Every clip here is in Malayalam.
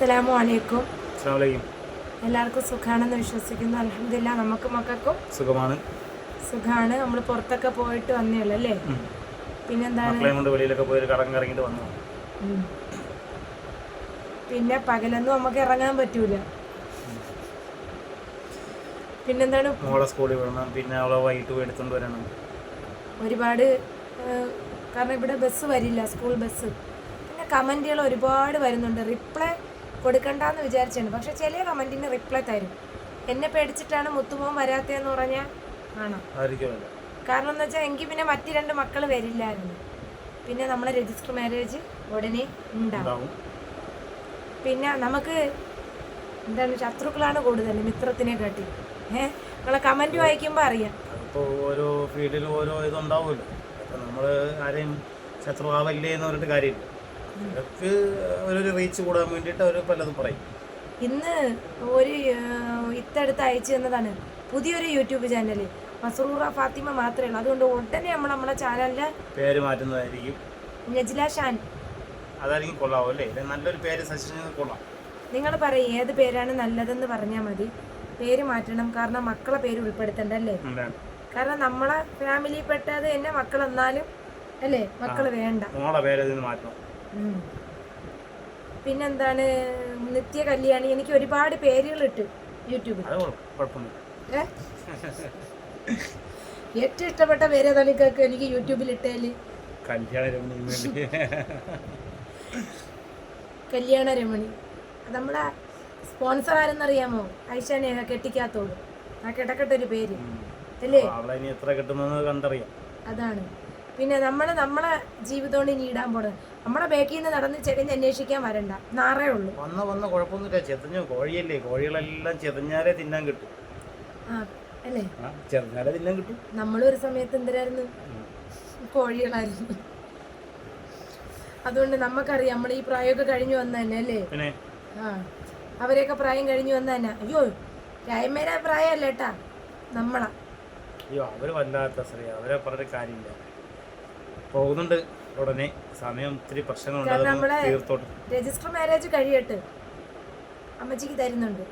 അസ്സലാമു അലൈക്കും. എല്ലാവർക്കും സുഖാണെന്ന് വിശ്വസിക്കുന്നു. അലഹമില്ല നമുക്ക് മക്കൾക്കും സുഖമാണ്. സുഖാണ്. നമ്മൾ പുറത്തൊക്കെ പോയിട്ട് വന്നേയുള്ളൂ അല്ലേ? പിന്നെന്താണ്? വെളിയിലൊക്കെ പോയി വന്നു. പിന്നെ പകലൊന്നും നമുക്ക് ഇറങ്ങാൻ പറ്റൂല. പിന്നെന്താണ്? മോളെ സ്കൂളിൽ വിടണം. പിന്നെ അവളെ വൈകിട്ട് പോയി എടുത്തുകൊണ്ട് വരണം. ഒരുപാട് കാരണം ഇവിടെ ബസ് വരില്ല സ്കൂൾ ബസ്. പിന്നെ കമന്റുകൾ ഒരുപാട് വരുന്നുണ്ട്. റിപ്ലൈ കൊടുക്കണ്ടെന്ന് വിചാരിച്ചിട്ടുണ്ട്. പക്ഷെ ചില കമന്റിന് റിപ്ലൈ തരും. എന്നെ പേടിച്ചിട്ടാണ് മുത്തുമോൻ വരാത്തതെന്ന് പറഞ്ഞാൽ ആണോ? കാരണം എന്ന് വെച്ചാൽ എങ്കിൽ പിന്നെ മറ്റു രണ്ട് മക്കൾ വരില്ലായിരുന്നു. പിന്നെ നമ്മളെ രജിസ്റ്റർ മാരേജ് ഉടനെ ഉണ്ടാവും. പിന്നെ നമുക്ക് എന്താണ് ശത്രുക്കളാണ് കൂടുതൽ മിത്രത്തിനെ കാട്ടി. ഏഹ് നമ്മളെ കമന്റ് വായിക്കുമ്പോൾ അറിയാം. ഓരോ ഫീൽഡിലും ഓരോ ഇതുണ്ടാവുമല്ലോ. നമ്മൾ ആരെയും ശത്രുവാവല്ലേ എന്ന് പറഞ്ഞിട്ട് കാര്യമില്ല. അവർക്ക് ഒരു റീച്ച് കൂടാൻ വേണ്ടിയിട്ട് അവർ പലതും പറയും. ഇന്ന് ഒരു ഇത്തടുത്ത് അയച്ചു തന്നതാണ്. പുതിയൊരു യൂട്യൂബ് ചാനൽ മസറൂറ ഫാത്തിമ മാത്രമേ ഉള്ളൂ. അതുകൊണ്ട് ഉടനെ നമ്മൾ നമ്മളെ ചാനലിന്റെ പേര് മാറ്റുന്നതായിരിക്കും. നജില ഷാൻ. അതായിരിക്കും കൊള്ളാവും അല്ലേ? നല്ലൊരു പേര് സജഷൻ കൊള്ളാം. നിങ്ങൾ പറയും ഏത് പേരാണ് നല്ലതെന്ന് പറഞ്ഞാൽ മതി. പേര് മാറ്റണം. കാരണം മക്കളെ പേര് ഉൾപ്പെടുത്തണ്ടല്ലേ അല്ലേ? കാരണം നമ്മളെ ഫാമിലി പെട്ടത് എന്നെ മക്കൾ എന്നാലും അല്ലേ മക്കൾ വേണ്ട. മോളെ പേര് മാറ്റണം. പിന്നെന്താണ് നിത്യ കല്യാണി എനിക്ക് ഒരുപാട് പേരുകൾ ഇട്ട് യൂട്യൂബിൽ ഏറ്റവും ഇഷ്ടപ്പെട്ട പേര് ഏതാണ് എനിക്ക് യൂട്യൂബിൽ ഇട്ടേൽ. കല്യാണ രമണി നമ്മളെ സ്പോൺസർ ആരെന്നറിയാമോ? ഐഷ നേഹ കെട്ടിക്കാത്തോട്. ആ കിടക്കട്ടെ ഒരു പേര് അല്ലേ? എത്ര കിട്ടുമെന്ന് കണ്ടറിയാം. അതാണ്. പിന്നെ നമ്മൾ നമ്മളെ ജീവിതം ഇനി ഇടാൻ പോണത്. നമ്മളെ ബേക്കിൽ നിന്ന് നടന്ന് ചെടിഞ്ഞ് അന്വേഷിക്കാൻ വരണ്ട. നാറേ ഉള്ളൂ. വന്ന വന്ന കുഴപ്പമൊന്നുമില്ല. ചെതഞ്ഞു. കോഴിയല്ലേ? കോഴികളെല്ലാം ചെതഞ്ഞാലേ തിന്നാൻ കിട്ടും. ആ അല്ലേ? ചെതഞ്ഞാലേ തിന്നാൻ കിട്ടും. നമ്മളൊരു സമയത്ത് എന്തിനായിരുന്നു? കോഴികളായിരുന്നു. അതുകൊണ്ട് നമുക്കറിയാം നമ്മൾ ഈ പ്രായമൊക്കെ കഴിഞ്ഞു വന്ന തന്നെ അല്ലേ? ആ അവരെയൊക്കെ പ്രായം കഴിഞ്ഞു വന്ന തന്നെ. അയ്യോ രായ്മേരെ പ്രായമല്ല കേട്ടാ നമ്മളാ. അയ്യോ അവർ വല്ലാത്ത അവരെ പറഞ്ഞ കാര്യമില്ല. പോകുന്നുണ്ട്. ഉടനെ സമയം ഒത്തിരി പ്രശ്നങ്ങളുണ്ട്. രജിസ്റ്റർ മാരേജ് കഴിയട്ടെ. അമ്മച്ചിക്ക് തരുന്നുണ്ട്.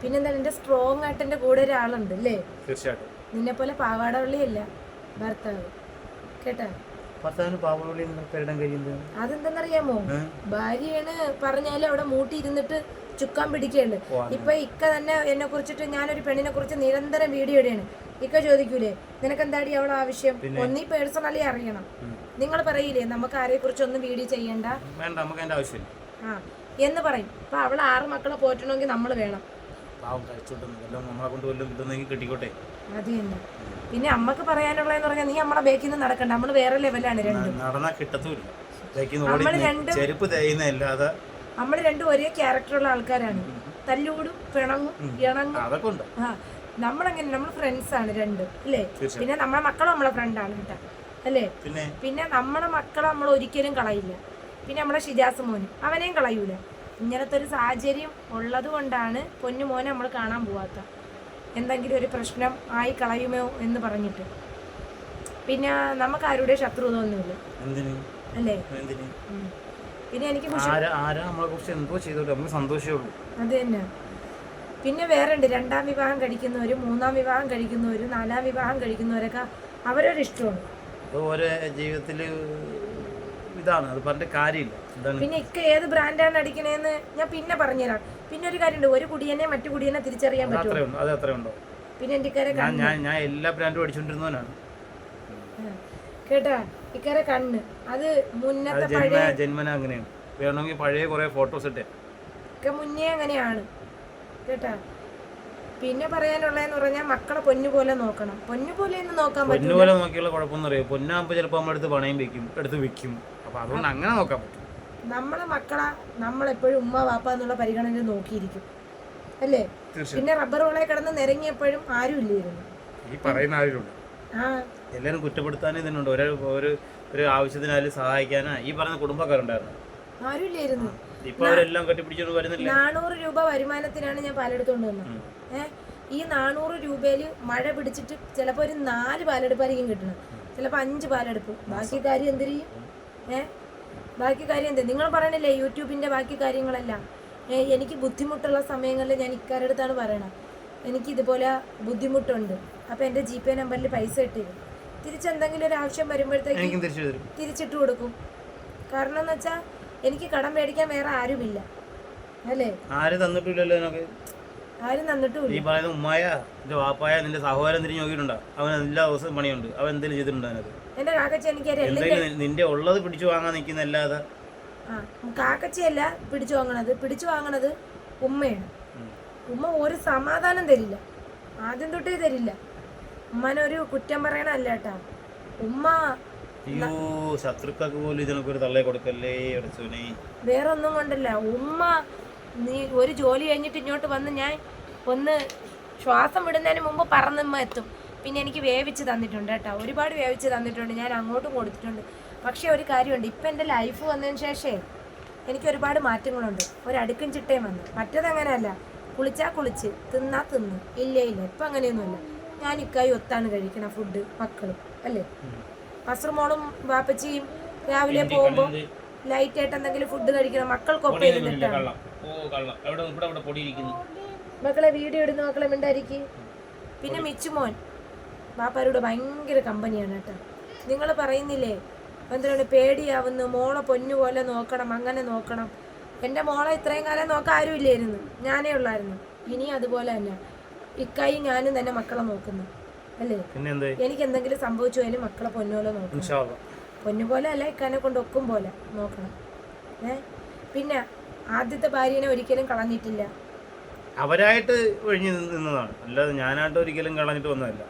പിന്നെന്താ എന്റെ സ്ട്രോങ് ആയിട്ട് എന്റെ കൂടെ ഒരാളുണ്ട് അല്ലേ? തീർച്ചയായിട്ടും. നിന്നെ പോലെ പാവാടവള്ളിയല്ല ഭർത്താവ്. കേട്ടാ? ഭർത്താവിന് കഴിയുന്നത് അതെന്തെന്നറിയാമോ? ഭാര്യയാണ് പറഞ്ഞാലും അവിടെ മൂട്ടിയിരുന്നിട്ട് ചുക്കാൻ പിടിക്കുകയുണ്ട് ഓ, ഇപ്പൊ ഇക്ക തന്നെ എന്നെ കുറിച്ചിട്ട് ഞാനൊരു പെണ്ണിനെ കുറിച്ച് നിരന്തരം വീഡിയോ ഇടുകയാണ്. ഇക്ക ചോദിക്കൂലേ നിനക്ക് എന്താടി അവൾ ആവശ്യം ഒന്നീ പേഴ്സണലി അറിയണം. നിങ്ങൾ പറയില്ലേ നമുക്ക് ആരെ കുറിച്ചൊന്നും വീഡിയോ ചെയ്യണ്ട. വേണ്ട നമുക്ക് അതിന്റെ ആവശ്യമില്ല ആ എന്ന് പറയും. അപ്പൊ അവൾ ആറ് മക്കളെ പോറ്റണമെങ്കിൽ നമ്മൾ വേണം. പാവം കഴിച്ചോട്ടെ നമ്മളെ കൊണ്ട് വല്ലതും കിട്ടിക്കോട്ടെ. അത് തന്നെ. പിന്നെ അമ്മയ്ക്ക് പറയാനുള്ളതെന്ന് പറഞ്ഞാൽ നീ നമ്മളെ ബേക്കിൽ നിന്ന് നടക്കണ്ട നമ്മൾ വേറെ ലെവലാണ് രണ്ടും. നടന്നാ കിട്ടത്തുമില്ല നമ്മൾ രണ്ടും- ചെരുപ്പ് തേയുന്നതല്ലാതെ നമ്മൾ രണ്ടും ഒരേ ക്യാരക്ടറുള്ള ആൾക്കാരാണ്. തല്ലൂടും പിണങ്ങും ഇണങ്ങും. അതൊക്കെ ഉണ്ട്. ആ നമ്മളങ്ങനെ നമ്മൾ ഫ്രണ്ട്സ് ആണ് രണ്ടും അല്ലേ പിന്നെ നമ്മളെ മക്കളും നമ്മളെ ഫ്രണ്ടാണ് ആണ് അല്ലേ? പിന്നെ? നമ്മളെ മക്കളെ നമ്മൾ ഒരിക്കലും കളയില്ല. പിന്നെ നമ്മളെ ഷിജാസ് മോനും അവനെയും കളയൂല. ഇങ്ങനത്തെ ഒരു സാഹചര്യം ഉള്ളത് കൊണ്ടാണ് പൊന്നു മോനെ നമ്മൾ കാണാൻ പോവാത്ത. എന്തെങ്കിലും ഒരു പ്രശ്നം ആയി കളയുമോ എന്ന് പറഞ്ഞിട്ട്. പിന്നെ നമുക്ക് ആരുടെ ശത്രു ഒന്നുമില്ല എന്തിന്? അല്ലേ? പിന്നെ എനിക്ക് അത് തന്നെ. പിന്നെ വേറെ ഉണ്ട് രണ്ടാം വിവാഹം കഴിക്കുന്നവരും മൂന്നാം വിവാഹം കഴിക്കുന്നവരും നാലാം വിവാഹം കഴിക്കുന്നവരൊക്കെ അവരൊരു ഇഷ്ടമാണ് ഓരോ ജീവിതത്തിൽ ഇതാണ് അത് പറഞ്ഞിട്ട് കാര്യമില്ല. പിന്നെ ഇക്ക ഏത് ബ്രാൻഡാണ് അടിക്കണേന്ന് ഞാൻ പിന്നെ പറഞ്ഞുതരാം. പിന്നെ ഒരു കാര്യമുണ്ട് ഒരു കുടിയനെ മറ്റു കുടിയനെ തിരിച്ചറിയാൻ പറ്റും അത് അത്രേ ഉണ്ടോ പിന്നെ എന്റെ ഇക്കരെ ഞാൻ ഞാൻ എല്ലാ ബ്രാൻഡും അടിച്ചുകൊണ്ടിരുന്നവനാണ് കേട്ടാ? ഇക്കരെ കണ്ണ്. അത് മുന്നേ മുന്നത്തെ ജന്മന അങ്ങനെയാണ്. വേണമെങ്കിൽ പഴയ കുറേ ഫോട്ടോസ് ഇട്ടേ. മുന്നേ അങ്ങനെയാണ്. കേട്ടാ? പിന്നെ പറയാനുള്ളതെന്ന് പറഞ്ഞാൽ മക്കളെ പൊന്നു പോലെ നോക്കണം. പൊന്നു പോലെ നോക്കാൻ പൊന്നു പോലെ നോക്കിയുള്ള കുഴപ്പമൊന്നും അറിയാം പൊന്നാകുമ്പോൾ ചിലപ്പോൾ നമ്മളെടുത്ത് പണയം വെക്കും എടുത്ത് വെക്കും അപ്പോൾ അതുകൊണ്ട് അങ്ങനെ നോക്കാൻ പറ്റും. നമ്മളെ മക്കളെ നമ്മളെപ്പോഴും ഉമ്മ വാപ്പ എന്നുള്ള പരിഗണന നോക്കിയിരിക്കും. അല്ലേ? പിന്നെ റബ്ബർ വളെ കിടന്ന് നിരങ്ങിയപ്പോഴും ആരും ഇല്ലായിരുന്നു. ഈ പറയുന്ന ആരുണ്ട് ആ. എല്ലാവരും കുറ്റപ്പെടുത്താനേ ഇതിനുണ്ട് ഒരു ഒരു ആവശ്യത്തിനായാലും സഹായിക്കാനാ ഈ പറഞ്ഞ കുടുംബക്കാരുണ്ടായിരുന്നു ആരും ഇല്ലായിരുന്നു. നാനൂറ് രൂപ വരുമാനത്തിനാണ് ഞാൻ പാലെടുത്തോണ്ട് വന്നത് ഏഹ് ഈ നാനൂറ് രൂപയിൽ മഴ പിടിച്ചിട്ട് ചിലപ്പോൾ ഒരു നാല് പാലെടുപ്പായിരിക്കും കിട്ടുന്നത് ചിലപ്പോൾ അഞ്ച് പാലെടുപ്പ് ബാക്കി കാര്യം എന്ത് ചെയ്യും? ഏഹ് ബാക്കി കാര്യം എന്ത്? നിങ്ങൾ പറയണില്ലേ യൂട്യൂബിന്റെ ബാക്കി കാര്യങ്ങളെല്ലാം? ഏഹ് എനിക്ക് ബുദ്ധിമുട്ടുള്ള സമയങ്ങളിൽ ഞാൻ ഇക്കാരടുത്താണ് പറയണത്. പറയണം എനിക്ക് ഇതുപോലെ ബുദ്ധിമുട്ടുണ്ട്. അപ്പോൾ എന്റെ ജി പേ നമ്പറിൽ പൈസ ഇട്ടിരുന്നു തിരിച്ചെന്തെങ്കിലും ഒരു ആവശ്യം വരുമ്പോഴത്തേക്ക് തിരിച്ചിട്ട് കൊടുക്കും. കാരണം എന്ന് വെച്ചാൽ എനിക്ക് കടം മേടിക്കാൻ വേറെ ആരുമില്ല. അല്ലേ? ആരും തന്നിട്ടില്ലല്ലോ നിനക്ക്? ആരും തന്നിട്ടുമില്ല. ഈ പറയുന്ന ഉമ്മായ നിന്റെ വാപ്പായ നിന്റെ സഹോദരൻ തിരിഞ്ഞ് നോക്കിയിട്ടുണ്ടോ. അവൻ എല്ലാ ദിവസവും പണിയുണ്ട്. അവൻ എന്തെങ്കിലും ചെയ്തിട്ടുണ്ടോ അതിനകത്ത് എന്റെ കാക്കച്ചി എനിക്ക് ഒരു എന്തെങ്കിലും നിന്റെ ഉള്ളത് പിടിച്ചു വാങ്ങാൻ നിൽക്കുന്നല്ലാതെ ആ കാക്കച്ചിയല്ല പിടിച്ചു വാങ്ങണത്. പിടിച്ചു വാങ്ങണത് ഉമ്മയാണ്. ഉമ്മ ഒരു സമാധാനം തരില്ല. ആദ്യം തൊട്ടേ തരില്ല. ഉമ്മനൊരു കുറ്റം പറയണല്ല കേട്ടാ. ഉമ്മ അയ്യോ ശത്രുക്കൾക്ക് പോലും ഇതിനൊക്കെ തള്ളേ കൊടുക്കല്ലേ അടച്ചുനെ വേറെ ഒന്നും കൊണ്ടല്ല. ഉമ്മ നീ ഒരു ജോലി കഴിഞ്ഞിട്ട് ഇങ്ങോട്ട് വന്ന് ഞാൻ ഒന്ന് ശ്വാസം വിടുന്നതിന് മുമ്പ് പറന്നുമ്മ എത്തും. പിന്നെ എനിക്ക് വേവിച്ച് തന്നിട്ടുണ്ട് കേട്ടോ. ഒരുപാട് വേവിച്ച് തന്നിട്ടുണ്ട്. ഞാൻ അങ്ങോട്ടും കൊടുത്തിട്ടുണ്ട്. പക്ഷേ ഒരു കാര്യമുണ്ട്. ഇപ്പം എന്റെ ലൈഫ് വന്നതിന് ശേഷമേ എനിക്ക് ഒരുപാട് മാറ്റങ്ങളുണ്ട്. ഒരടുക്കും ചിട്ടയും വന്നു. മറ്റത് അങ്ങനെയല്ല കുളിച്ചാൽ കുളിച്ച് തിന്നാ തിന്ന്. ഇല്ല ഇല്ല. ഇപ്പം അങ്ങനെയൊന്നുമില്ല. ഞാൻ ഇക്കായി ഒത്താണ് കഴിക്കണ ഫുഡ് മക്കളും. അല്ലേ? മസറുമോളും വാപ്പച്ചിയും രാവിലെ പോകുമ്പോൾ ലൈറ്റ് ആയിട്ട് എന്തെങ്കിലും ഫുഡ് കഴിക്കണം. മക്കൾക്കൊപ്പം ഇരുന്നിട്ടാണ് മക്കളെ വീഡിയോ ഇടുന്ന മക്കളെ മിണ്ടായിരിക്കും പിന്നെ മിച്ചുമോൻ ബാപ്പാരോട് ഭയങ്കര കമ്പനിയാണ് കേട്ടോ. നിങ്ങൾ പറയുന്നില്ലേ എന്തിനാണ് പേടിയാവുന്നു? മോളെ പൊന്നു പോലെ നോക്കണം അങ്ങനെ നോക്കണം. എന്റെ മോളെ ഇത്രയും കാലം നോക്കാൻ ആരുമില്ലായിരുന്നു. ഞാനേ ഉള്ളായിരുന്നു. ഇനി അതുപോലെ തന്നെ. ഇക്കായി ഞാനും തന്നെ മക്കളെ നോക്കുന്നു. അല്ലേ? പിന്നെ എനിക്ക് എന്തെങ്കിലും സംഭവിച്ചു പോയാലും മക്കളെ പൊന്നുപോലെ നോക്കണം. പൊന്നുപോലെ അല്ല ഇക്കാനെ കൊണ്ട് ഒക്കും പോലെ നോക്കണം. ഏ? പിന്നെ ആദ്യത്തെ ഭാര്യനെ ഒരിക്കലും കളഞ്ഞിട്ടില്ല. അവരായിട്ട് ഒഴിഞ്ഞു നിന്നതാണ്. അല്ലാതെ ഞാനായിട്ട് ഒരിക്കലും കളഞ്ഞിട്ട് വന്നതല്ല.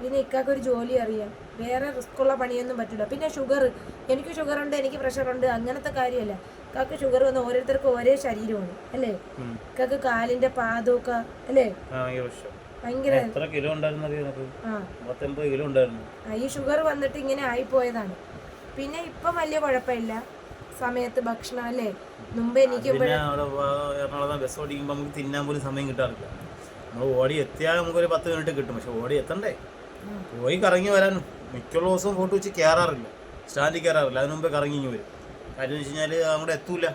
പിന്നെ ഇക്കാക്ക് ഒരു ജോലി അറിയാം. വേറെ റിസ്ക് ഉള്ള പണിയൊന്നും പറ്റില്ല. പിന്നെ ഷുഗർ എനിക്ക് ഷുഗർ ഉണ്ട് എനിക്ക് പ്രഷർ ഉണ്ട് അങ്ങനത്തെ കാര്യമല്ല. ഇക്കാക്ക് ഷുഗർ വന്ന ഓരോരുത്തർക്കും ഒരേ ശരീരമാണ്. അല്ലേ. ഇക്കാക്ക് കാലിന്റെ പാദമൊക്കെ അല്ലേ? ഭയങ്കര എത്ര കിലോ ഉണ്ടായിരുന്നു പത്തൊമ്പത് കിലോ ഉണ്ടായിരുന്നു. ഈ ഷുഗർ വന്നിട്ട് ഇങ്ങനെ ആയി പോയതാണ് പിന്നെ ഇപ്പൊ വലിയ കുഴപ്പമില്ല. സമയത്ത് ഭക്ഷണം അല്ലേ? മുമ്പ് എനിക്ക് എറണാകുളം ബസ് ഓടിക്കുമ്പോൾ നമുക്ക് തിന്നാൻ പോലും സമയം കിട്ടാറില്ല. നമ്മൾ ഓടി എത്തിയാൽ നമുക്കൊരു പത്ത് മിനിറ്റ് കിട്ടും. പക്ഷെ ഓടി എത്തണ്ടേ? പോയി കറങ്ങി വരാൻ മിക്കുള്ള ദിവസവും ഫോട്ടോ വെച്ച് കയറാറില്ല സ്റ്റാൻഡിൽ കയറാറില്ല അതിന് മുമ്പേ കറങ്ങി വരും. കാര്യം വെച്ച് കഴിഞ്ഞാൽ അങ്ങോട്ട് എത്തൂല.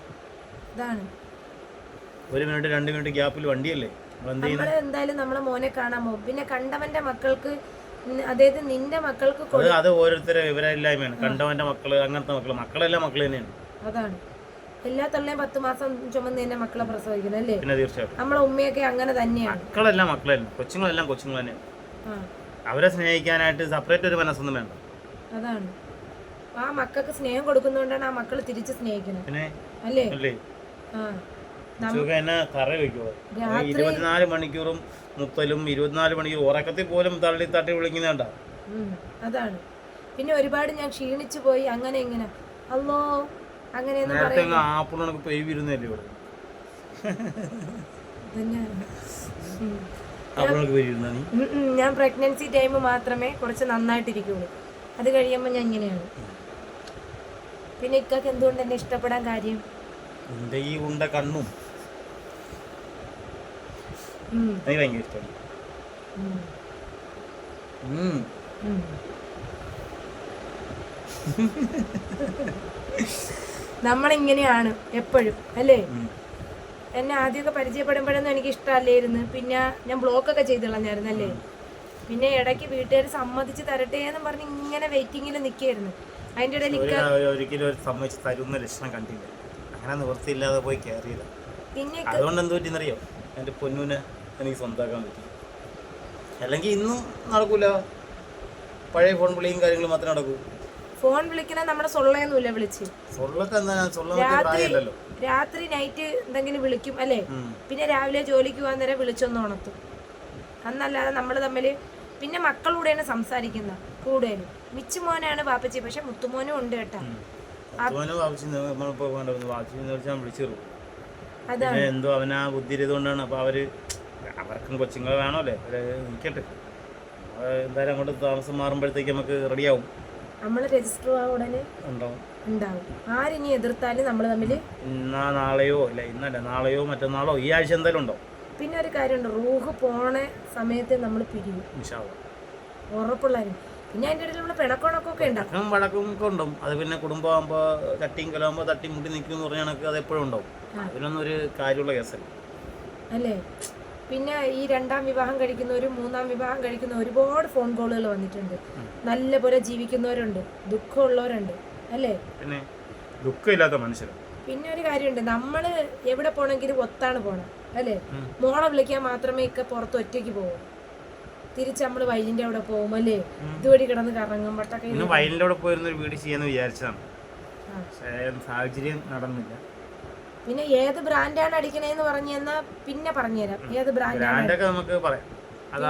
ഒരു മിനിറ്റ് രണ്ട് മിനിറ്റ് ഗ്യാപ്പിൽ വണ്ടിയല്ലേ? നമ്മൾ എന്തായാലും നമ്മളെ മോനെ കാണാൻ പോകും. പിന്നെ കണ്ടവന്റെ മക്കൾക്ക് അതായത് നിന്റെ മക്കൾക്ക് അത് ഓരോരുത്തരെ വിവരമില്ലായ്മയാണ്. കണ്ടവന്റെ മക്കൾ അങ്ങനത്തെ മക്കൾ. മക്കളെല്ലാം മക്കൾ തന്നെയാണ്. അതാണ്. എല്ലാ തള്ളയും പത്ത് മാസം ചുമന്ന് തന്നെ മക്കളെ പ്രസവിക്കണം അല്ലേ? പിന്നെ തീർച്ചയായിട്ടും. നമ്മളെ ഉമ്മയൊക്കെ അങ്ങനെ തന്നെയാണ്. മക്കളെല്ലാം തന്നെ കൊച്ചുങ്ങളെല്ലാം കൊച്ചുങ്ങൾ തന്നെയാണ്. അവരെ സ്നേഹിക്കാനായിട്ട് സെപ്പറേറ്റ് ഒരു മനസ്സൊന്നും വേണ്ട. അതാണ്. ആ മക്കൾക്ക് സ്നേഹം കൊടുക്കുന്നോണ്ടാണ് ആ മക്കൾ തിരിച്ച് സ്നേഹിക്കുന്നത് അല്ലേ? അല്ലേ? ആ. ഇരുപത്തിനാല് മണിക്കൂറും മുത്തലും ഇരുപത്തിനാല് മണിക്കൂർ ഉറക്കത്തിൽ പോലും തള്ളി തട്ടി വിളിക്കുന്നുണ്ട. അതാണ്. പിന്നെ ഒരുപാട് ഞാൻ ക്ഷീണിച്ചു പോയി അങ്ങനെ ഇങ്ങനെ. അല്ലോ അങ്ങനെ ആപ്പിൾ പെയ്വിരുന്നല്ലേ ഇവിടെ? ഞാൻ പ്രഗ്നൻസി ടൈം മാത്രമേ കുറച്ച് നന്നായിട്ടിരിക്കുള്ളൂ. അത് കഴിയുമ്പോൾ ഞാൻ ഇങ്ങനെയാണ്. പിന്നെ ഇക്കൊക്കെ എന്തുകൊണ്ട് എന്നെ ഇഷ്ടപ്പെടാൻ കാര്യം? നിന്റെ ഈ ഉണ്ട കണ്ണും. എനിക്ക് ഭയങ്കര ഇഷ്ടമാണ്. നമ്മളിങ്ങനെയാണ് എപ്പോഴും അല്ലേ? എന്നെ ആദ്യമൊക്കെ പരിചയപ്പെടുമ്പോഴൊന്നും എനിക്ക് ഇഷ്ടമല്ലായിരുന്നു പിന്നെ ഞാൻ ബ്ലോക്കൊക്കെ ചെയ്ത് കളഞ്ഞായിരുന്നു അല്ലേ പിന്നെ ഇടയ്ക്ക് വീട്ടുകാർ സമ്മതിച്ച് തരട്ടെ എന്നും പറഞ്ഞ് ഇങ്ങനെ വെയിറ്റിങ്ങിൽ നിൽക്കുകയായിരുന്നു. അതിന്റെ ഇടയിൽ ഒരിക്കലും സമ്മതിച്ച് തരുന്ന ലക്ഷണം കണ്ടില്ല. അങ്ങനെ നിവൃത്തിയില്ലാതെ പോയി കയറിയില്ല പിന്നെ അതുകൊണ്ട് എന്തോ പറ്റിയെന്നറിയോ? എന്റെ പൊന്നൂനെ എനിക്ക് സ്വന്തമാക്കാൻ പറ്റി. അല്ലെങ്കിൽ ഇന്നും നടക്കൂല. പഴയ ഫോൺ വിളിയും കാര്യങ്ങളും മാത്രമേ നടക്കൂ. ഫോൺ വിളിക്കണ നമ്മുടെ സൊള്ളയൊന്നുമില്ല വിളിച്ച്. രാത്രി രാത്രി നൈറ്റ് എന്തെങ്കിലും വിളിക്കും അല്ലേ? പിന്നെ രാവിലെ ജോലിക്ക് പോകാൻ നേരം വിളിച്ചൊന്ന് ഉണർത്തും. അന്നല്ലാതെ നമ്മൾ തമ്മിൽ പിന്നെ മക്കളൂടെയാണ് സംസാരിക്കുന്നത് കൂടുതലും. മിച്ചു മോനാണ് പാപ്പച്ചി പക്ഷെ മുത്തുമോനും ഉണ്ട് കേട്ടോ. വാപ്പിച്ച് വാപ്പിച്ച് അതാണ്. എന്തോ അവനാ ബുദ്ധി ഇതുകൊണ്ടാണ് അപ്പോൾ അവർ അവർക്കും കൊച്ചുങ്ങൾ വേണമല്ലേ? അവരെ നിൽക്കട്ടെ എന്തായാലും അങ്ങോട്ട് താമസം മാറുമ്പോഴത്തേക്ക് നമുക്ക് റെഡിയാവും. നമ്മൾ രജിസ്റ്റർ ആ ഉടനെ ഉണ്ടാവും ഉണ്ടാവും. ആരിനി എതിർത്താലും നമ്മൾ തമ്മിൽ ഇന്നാ നാളെയോ? അല്ല ഇന്നല്ല നാളെയോ മറ്റന്നാളോ? ഈ ആഴ്ച എന്തായാലും ഉണ്ടോ? പിന്നെ ഒരു കാര്യമുണ്ട്. റൂഹ് പോണ സമയത്ത് നമ്മൾ പിരിയും. ഉറപ്പുള്ളവരും. പിന്നെ അതിന്റെ ഇടയിൽ നമ്മൾ പിണക്കണക്കൊക്കെ ഉണ്ടാക്കും വഴക്കും ഒക്കെ ഉണ്ടാവും. അത് പിന്നെ കുടുംബമാകുമ്പോൾ തട്ടിയും കലാകുമ്പോൾ തട്ടി മുട്ടി നിൽക്കും എന്ന് പറഞ്ഞ അത് എപ്പോഴും ഉണ്ടാവും. അതിനൊന്നും ഒരു കാര്യമുള്ള കേസല്ല. അല്ലേ? പിന്നെ ഈ രണ്ടാം വിവാഹം കഴിക്കുന്നവരും മൂന്നാം വിവാഹം കഴിക്കുന്ന ഒരുപാട് ഫോൺ കോളുകൾ വന്നിട്ടുണ്ട്. നല്ല പോലെ ജീവിക്കുന്നവരുണ്ട് ദുഃഖമുള്ളവരുണ്ട് അല്ലേ? പിന്നെ ദുഃഖമില്ലാത്ത മനുഷ്യർ. പിന്നെ ഒരു കാര്യമുണ്ട് നമ്മൾ എവിടെ പോണെങ്കിലും ഒത്താണ് പോണം അല്ലേ? മോളെ വിളിക്കാൻ മാത്രമേ ഒക്കെ പുറത്ത് ഒറ്റയ്ക്ക് പോകും തിരിച്ച് നമ്മൾ വയലിന്റെ അവിടെ പോകും അല്ലേ? ഇതുവഴി കിടന്ന് കറങ്ങും വട്ടൊക്കെ വയലിന്റെ അവിടെ പോയിരുന്ന ഒരു വീട് ചെയ്യാന്ന് വിചാരിച്ചതാണ്. സാഹചര്യം നടന്നില്ല. പിന്നെ ഏത് ബ്രാൻഡാണ് അടിക്കണേന്ന് പറഞ്ഞു തന്നാൽ പിന്നെ പറഞ്ഞു തരാം ഏത് ബ്രാൻഡാണ്? ബ്രാൻഡൊക്കെ നമുക്ക് പറയാം. അത്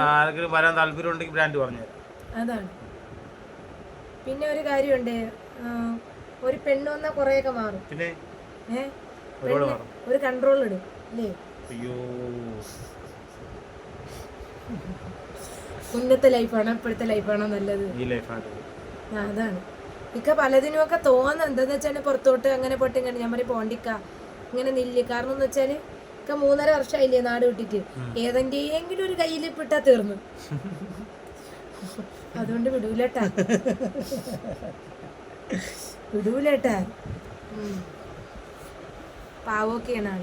വരാൻ താല്പര്യം ഉണ്ടെങ്കിൽ ബ്രാൻഡ് പറഞ്ഞുതരാം. അതാണ്. പിന്നെ ഒരു കാര്യമുണ്ട്. ആ, ഒരു പെണ്ണ് വന്നാൽ കുറേയൊക്കെ മാറും. പിന്നെ? ഏ? ഒരുപാട് പെണ്ണ് മാറും. ഒരു കൺട്രോൾ ഇടും അല്ലേ? അയ്യോ. മുന്നത്തെ ലൈഫാണോ ഇപ്പോഴത്തെ ലൈഫാണോ നല്ലത്? ഈ ലൈഫാണ് ആ, അതാണ്. ഇക്ക പലതിനുമൊക്കെ തോന്നുന്നു എന്താന്ന് വെച്ചാൽ പുറത്തോട്ട് അങ്ങനെ പൊട്ടിങ്ങനെ ഞാൻ പറയും പോണ്ടിക്ക ഇങ്ങനെ നില്ല്. കാരണം എന്ന് വെച്ചാൽ ഒക്കെ മൂന്നര വർഷമായില്ലേ നാട് വിട്ടിട്ട്. ഏതെങ്കിലും ഒരു കയ്യിൽ പെട്ടാ തീർന്നു. അതുകൊണ്ട് വിടൂലട്ടാ. വിടൂലട്ടാ. പാവൊക്കെയാണ് ആൾ.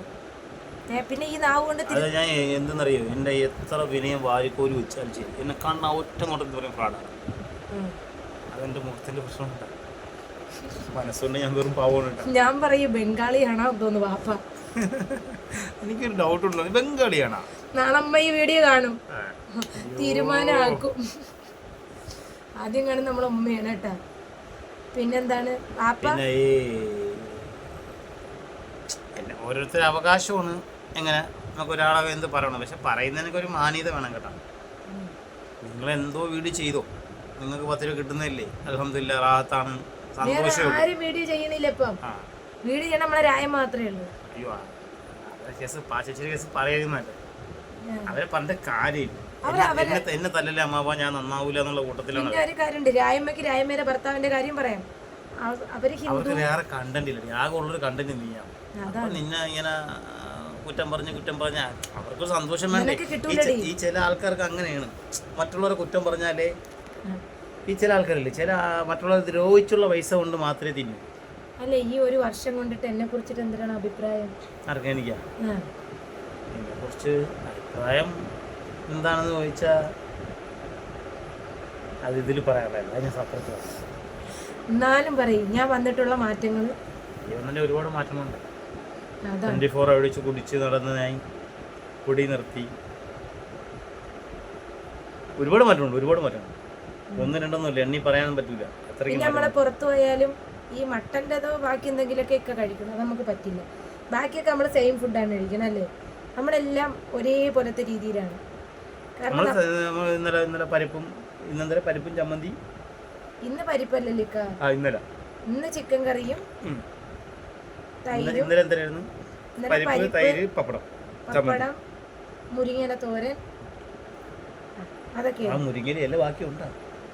പിന്നെ ഈ നാവ് കൊണ്ട് അത് ഞാൻ എന്തെന്നറിയോ? എന്റെ എത്ര വിനയം വാരിക്കോരി വെച്ചാൽ ശരി. എന്നെ കാണുന്ന ഒറ്റ നോട്ടം പറയും? പാടാണ് അതെന്റെ മുഖത്തിന്റെ മുഖത്തിന്റെ പ്രശ്നമുണ്ട്. മനസ്സുകൊണ്ട് ഞാൻ വെറും പാവമാണ് ഞാൻ പറയും ബംഗാളിയാണോ തോന്നുന്നു വാപ്പ? എനിക്കൊരു ഡൗട്ട് ഉണ്ടോ ബംഗാളിയാണോ? നാളമ്മ ഈ വീഡിയോ കാണും. തീരുമാനമാക്കും. ആദ്യം കാണും നമ്മളെ ഉമ്മയാണ് കേട്ടാ. പിന്നെന്താണ്? വാപ്പ? ഓരോരുത്തരുടെ അവകാശമാണ്. എങ്ങനെ? നമുക്ക് ഒരാളെ എന്ത് പറയണം? പക്ഷെ പറയുന്നതിനൊക്കെ ഒരു മാന്യത വേണം കേട്ടോ. നിങ്ങൾ എന്തോ വീട് ചെയ്തോ? നിങ്ങൾക്ക് പത്ത് രൂപ കിട്ടുന്നില്ലേ അലഹമില്ല റാഹത്താണ്. സന്തോഷമേ ഉള്ളൂ. ആരും വീഡിയോ ചെയ്യണില്ല ഇപ്പം. ആ. വീഡിയോ ചെയ്യണ നമ്മളെ രായം മാത്രമേ ഉള്ളൂ. അയ്യോ കേസ് പാച്ചേരി കേസ് പറയുന്നല്ലേ അവരെ പറഞ്ഞ കാര്യമില്ല. എന്നെ- എന്നെ തല്ലല്ലേ അമ്മാവ ഞാൻ നന്നാവൂല എന്നുള്ള കൂട്ടത്തിലാണ് പിന്നെ ഒരു കാര്യമുണ്ട്. രായമ്മക്ക് രായമ്മയുടെ ഭർത്താവിന്റെ കാര്യം പറയാം. അവ- അവർ ഹിന്ദു അവർക്ക് വേറെ കണ്ടന്റ് ഇല്ല ആകെ ഉള്ളൊരു കണ്ടന്റ് നീയാണ് അതാ. അപ്പൊ നിന്നെ ഇങ്ങനെ ആ, കുറ്റം പറഞ്ഞ് കുറ്റം പറഞ്ഞ അവർക്ക് സന്തോഷം വേണ്ടേ? നിനക്ക് ഈ കിട്ടൂലടി. ഈ ചില ആൾക്കാർക്ക് അങ്ങനെയാണ്. മറ്റുള്ളവരെ കുറ്റം പറഞ്ഞാലേ. ഈ ചില ആൾക്കാരില്ലേ ചില മറ്റുള്ള ദ്രോഹിച്ചുള്ള പൈസ കൊണ്ട് മാത്രമേ തിന്നു. അല്ല ഈ ഒരു വർഷം കൊണ്ടിട്ട് എന്നെ കുറിച്ചിട്ട് എന്തിനാണ് അഭിപ്രായം? ആർക്കും എന്നെ. കുറിച്ച് അഭിപ്രായം എന്താണെന്ന് ചോദിച്ചാ അത് ഇതിൽ പറയാറില്ല അതിന് സപ്പറേറ്റ് പറയാം. എന്നാലും പറയും ഞാൻ വന്നിട്ടുള്ള മാറ്റങ്ങൾ ഒരുപാട് മാറ്റങ്ങളുണ്ട്. അതാണ് ട്വന്റി ഫോർ അടിച്ച് കുടിച്ച് നടന്ന് ഞാൻ കുടി നിർത്തി. ഒരുപാട് മാറ്റമുണ്ട് ഒരുപാട് മാറ്റമുണ്ട് ഒന്ന് രണ്ടൊന്നുമില്ല എണ്ണി പറയാനും പറ്റില്ല പിന്നെ നമ്മളെ പുറത്തു പോയാലും ഈ മട്ടന്റെതോ ബാക്കി എന്തെങ്കിലുമൊക്കെ ഒക്കെ കഴിക്കണം. അത് നമുക്ക് പറ്റില്ല. ബാക്കിയൊക്കെ നമ്മൾ സെയിം ഫുഡാണ് കഴിക്കണം അല്ലേ? നമ്മളെല്ലാം ഒരേപോലത്തെ രീതിയിലാണ്. കാരണം ഇന്നലെ ഇന്നലെ പരിപ്പും ഇന്നലെ പരിപ്പും ചമ്മന്തി? ഇന്ന് പരിപ്പല്ലല്ലോ ആ ഇന്നലെ. ഇന്ന് ചിക്കൻ കറിയും. തൈരും ഇന്നലെ എന്തായിരുന്നു പരിപ്പ് തൈര് പപ്പടം. പപ്പടം മുരിങ്ങയില തോരൻ. അതൊക്കെയാണ്. മുരിങ്ങയില ബാക്കിയുണ്ടാ.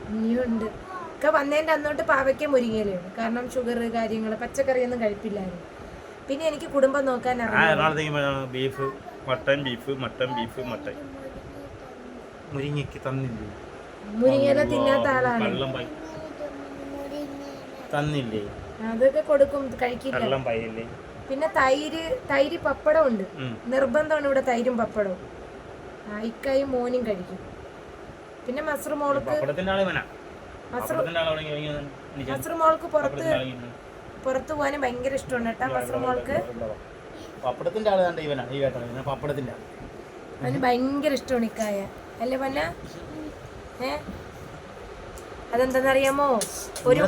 ഇനിയുണ്ട്. ഒക്കെ വന്നതിന്റെ അന്നോട്ട് പാവയ്ക്ക മുരിങ്ങയിലയാണ് കാരണം ഷുഗർ കാര്യങ്ങൾ പച്ചക്കറിയൊന്നും കഴിപ്പില്ലായിരുന്നു. പിന്നെ എനിക്ക് കുടുംബം നോക്കാൻ beef mutton beef mutton beef mutton മുരിങ്ങയ്ക്ക് തന്നില്ലേ? മുരിങ്ങയില തിന്നാത്ത ആളാണ്. തന്നില്ലേ? അതൊക്കെ കൊടുക്കും കഴിക്കില്ല. പിന്നെ തൈര് തൈര് പപ്പടം ഉണ്ട്. നിർബന്ധമാണ് ഇവിടെ തൈരും പപ്പടവും. ഇക്കായും മോനും കഴിക്കും. പിന്നെ മസ്റു മോൾക്ക് പപ്പടത്തിന്റെ ആളെ വേണം മസ്റു മോൾക്ക് പുറത്ത് പുറത്തു പോകാൻ പോകാനും ഭയങ്കര ഇഷ്ടമാണ് കേട്ടോ മസ്റു മോൾക്ക്. പപ്പടത്തിന്റെ ആൾ കണ്ട ഇവനാണ് ഈ പപ്പടത്തിന്റെ ആൾ. അതിന് ഭയങ്കര ഇഷ്ടമാണ് ഇക്കായ അല്ലേ പന്ന? ഏ? അതെന്താന്നറിയാമോ? ഒരു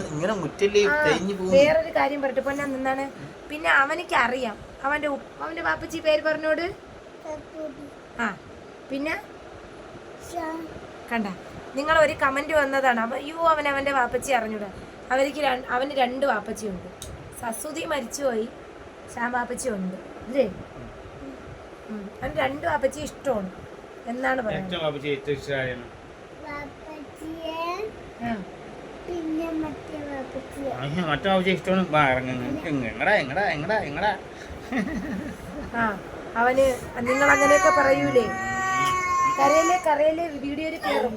വേറൊരു കാര്യം പറയട്ടെ പൊന്ന എന്താണ് പിന്നെ അവനക്ക് അറിയാം അവന്റെ അവന്റെ പാപ്പച്ചി പേര് പറഞ്ഞോട്? ആ പിന്നെ? കണ്ട. നിങ്ങൾ ഒരു കമന്റ് വന്നതാണ്. അവ യു അവൻ അവന്റെ വാപ്പച്ചി അറിഞ്ഞൂടാ. അവർക്ക് അവന് രണ്ട് വാപ്പച്ചിയുണ്ട്. സസുതി മരിച്ചുപോയി. ശ്യാം വാപ്പച്ചി ഉണ്ട് അല്ലേ. അവന് രണ്ട് വാപ്പച്ചി ഇഷ്ടമാണ്. എന്നാണ് പറയുന്നത്? മറ്റേ പാപ്പച്ചി ഇഷ്ടമാണ്. വാ ഇറങ്ങുന്നു എങ്ങടാ എങ്ങടാ എങ്ങടാ എങ്ങടാ ആ. അവന് നിങ്ങൾ അങ്ങനെയൊക്കെ പറയൂലേ? കരയിലെ കരയിലെ വീഡിയോയിൽ കയറും.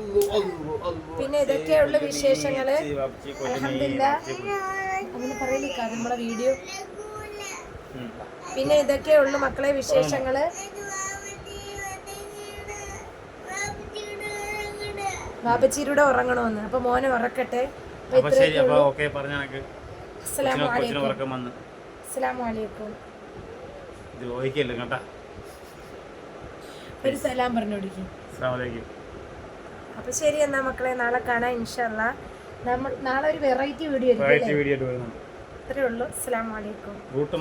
പിന്നെ ഇതൊക്കെയുള്ള വിശേഷങ്ങൾ. അങ്ങനെ പറയില്ലേ നമ്മളെ വീഡിയോ. പിന്നെ ഇതൊക്കെ ഉള്ളു മക്കളെ വിശേഷങ്ങൾ. ബാബച്ചിയുടെ ഉറങ്ങണമെന്ന് അപ്പൊ മോനെ ഉറക്കട്ടെ. അസ്സലാമലൈക്കും അസ്സലാമലൈക്കും ദ്രോഹിക്കല്ലേ അപ്പൊ ഓക്കെ പറഞ്ഞ കണക്ക് അസ്സലാമു കൊച്ചിനെ അലൈക്കും ഉറക്കം വന്ന് അസ്സലാമു അലൈക്കും ദ്രോഹിക്കല്ലോ കേട്ടാ ഒരു സലാം പറഞ്ഞു കൊടുക്കും അപ്പൊ ശരി എന്നാ മക്കളെ നാളെ കാണാം ഇൻഷല്ല നമ്മൾ നാളെ ഒരു വെറൈറ്റി വീഡിയോ വെറൈറ്റി വീഡിയോ അത്രേ ഉള്ളൂ. അസ്സലാമു അലൈക്കും. റൂട്ട്